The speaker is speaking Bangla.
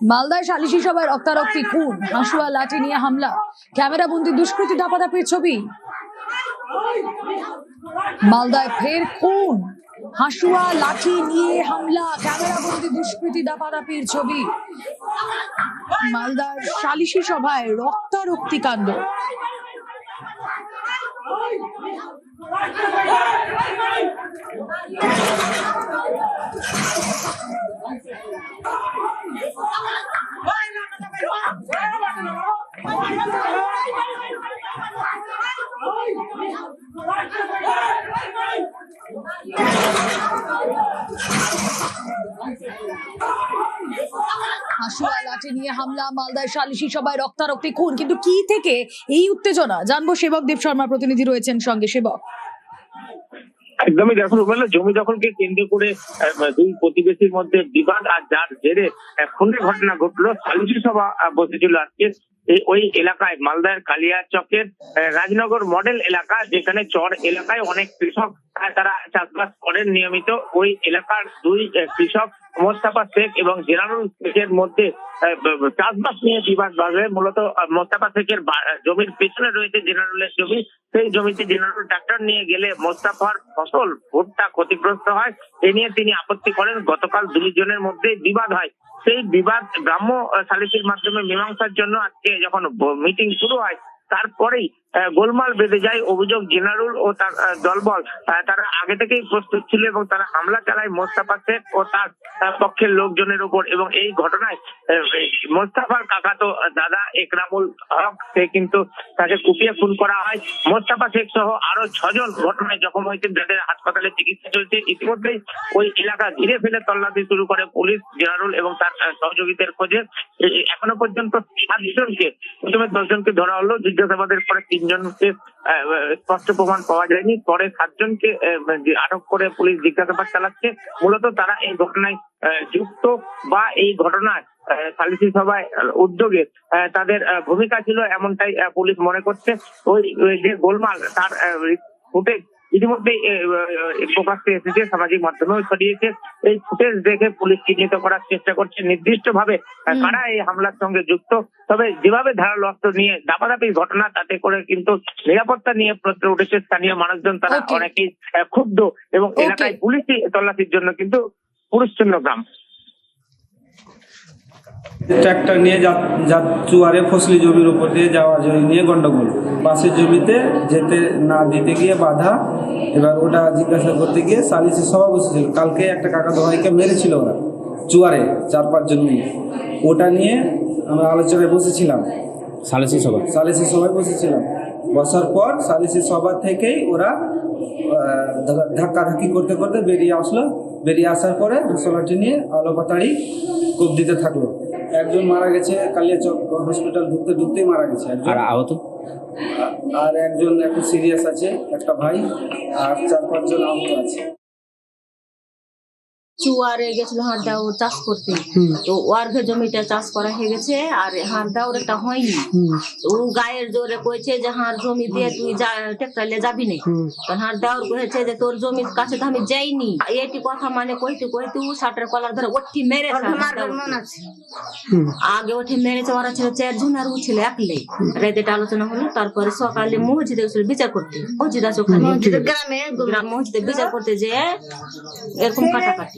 মালদায় সালিশি সভায় রক্তারক্তি, খুন, হাসুয়া, লাঠি নিয়ে হামলা ক্যামেরা বন্দি দুষ্কৃতী দাপাদাপির ছবি। মালদায় ফের খুন, হাসুয়া, লাঠি নিয়ে হামলা ক্যামেরা বন্দি দুষ্কৃতী দাপাদাপির ছবি। মালদার সালিশি সভায় রক্তারক্তি কাণ্ড। লাঠি নিয়ে হামলা, মালদায় সালিশি রক্তারক্তি কিন্তু কি থেকে এই উত্তেজনা? জানব সেবক দেব শর্মা প্রতিনিধি রয়েছেন সঙ্গে, সেবক। একদমই দেখো রুবেল, জমি দখলকে কেন্দ্র করে দুই প্রতিবেশীর মধ্যে বিবাদ আর যার জেরে এখনই ঘটনা ঘটলো সালিশি সভা বসেছিল আজকে। ওই এলাকায়, মালদার কালিয়া চকের রাজনগর মডেল এলাকা, যেখানে চর এলাকায় অনেক কৃষক তারা চাষবাস করেন নিয়মিত। ওই এলাকার দুই কৃষক মোস্তাফা শেখ এবং জেনারুল শেখের মধ্যে চাষবাস নিয়ে বিবাদ বাড়বে মূলত মোস্তাফা শেখের জমির পেছনে রয়েছে জেনারেলের জমি। সেই জমিতে জেনারেল ট্রাক্টর নিয়ে গেলে মোস্তাফার ফসল ভুট্টা ক্ষতিগ্রস্ত হয়। এ নিয়ে তিনি আপত্তি করেন। গতকাল দুইজনের মধ্যে বিবাদ হয়। সেই বিবাদ গ্রাম্য সালিসির মাধ্যমে মীমাংসার জন্য আজকে যখন মিটিং শুরু হয় তারপরেই গোলমাল বেঁধে যায় অভিযোগ জেনারুল ও তার দলবল। তারা আগে থেকেই প্রস্তুত ছিল এবং তারা হামলা চালায় মোস্তাফা শেখ ও তার পক্ষের লোকজনের উপর এবং এই ঘটনায় মোস্তাফার কাকাতো দাদা একরামুল হক, সে কিন্তু তাকে কুপিয়ে খুন করা হয়। মোস্তাফা শেখ সহ আরও ছজন ঘটনায় জখম হয়েছেন যাদের হাসপাতালে চিকিৎসা চলছে। ইতিমধ্যেই ওই এলাকা ঘিরে ফেলে তল্লাশি শুরু করে পুলিশ, জেনারেল এবং তার সহযোগীদের খোঁজে। এখনও পর্যন্ত সাতজনকে, প্রথমে দশজনকে ধরা হলো। জিজ্ঞাসাবাদের পরে তিনজনকে স্পষ্ট প্রমাণ পাওয়া যায়নি। পরে সাতজনকে আটক করে পুলিশ জিজ্ঞাসাবাদ চালাচ্ছে। মূলত তারা এই ঘটনায় যুক্ত বা এই ঘটনায় সালিসি সভায় উদ্যোগে তাদের ভূমিকা ছিল এমনটাই পুলিশ মনে করছে। ওই যে গোলমাল, তার ফুটেজ ইতিমধ্যেই পেয়েছে এসেছে সামাজিক মাধ্যমেও ছড়িয়েছে। এই ফুটেজ দেখে পুলিশ চিহ্নিত করার চেষ্টা করছে নির্দিষ্ট ভাবে কারা এই হামলার সঙ্গে যুক্ত? তবে যেভাবে ধারালো অস্ত্র নিয়ে দাপাদাপি ঘটনা তাতে করে কিন্তু নিরাপত্তা নিয়ে প্রশ্ন উঠেছে স্থানীয় মানুষজন। তারা. অনেকেই ক্ষুব্ধ এবং এলাকায় পুলিশি তল্লাশির জন্য কিন্তু পুরুষচন্দ্র গ্রাম। ট্রাক্টর নিয়ে চুয়ারে ফসলি জমির উপর দিয়ে যাওয়া জমি নিয়ে গন্ডগোল। পাশের জমিতে যেতে না দিতে গিয়ে বাধা এবার ওটা জিজ্ঞাসা করতে গিয়ে সালিসি সভা বসেছিল। কালকে একটা কাকা দোহাইকে মেরেছিল ওরা চুয়ারে চার পাঁচজন মিলে। ওটা নিয়ে আমরা আলোচনায় বসেছিলাম। সালিসি সভা? সালিসি সভায় বসেছিলাম। বসার পর সালিসি সভা থেকেই ওরা ধাক্কাধাক্কি করতে করতে বেরিয়ে আসলো। বেরিয়ে আসার পরে হাসলাটি নিয়ে আলো পাতাড়ি কোপ দিতে থাকল। একজন মারা গেছে কালিয়াচক হসপিটাল ঢুকতে ঢুকতেই মারা গেছে একজন। আর আহত? আর একজন একটু সিরিয়াস আছে একটা ভাই আর চার পাঁচজন আহত আছে। চুয়ারে গেছিল হাঁট চাষ করতে। তো ওয়ার্ঘে জমিটা চাষ করা হয়ে গেছে আর হাঁট দাউর একটা হয়নি। তো ও গায়ের জোরে কইছে যে হাঁর জমি দিয়ে তুই যা ট্রাক্টরে যাবি না। তখন হাঁট দাউর কয়েছে যে তোর জমির কাছে তো আমি যাইনি। এটি কথা মানে কইতে কইতে ও ষাটের কলার ধরে হাঁট দাউরকে। আগে ওঠে মেরেছে ওরা ছিল চারজন আর ও ছিল একলে। রাতে আলোচনা হলো তারপরে সকালে মসজিদে গেছিল বিচার করতে। মসজিদ আছে ওখানে। গ্রামে মসজিদে বিচার করতে যে এরকম কাটাকাটি।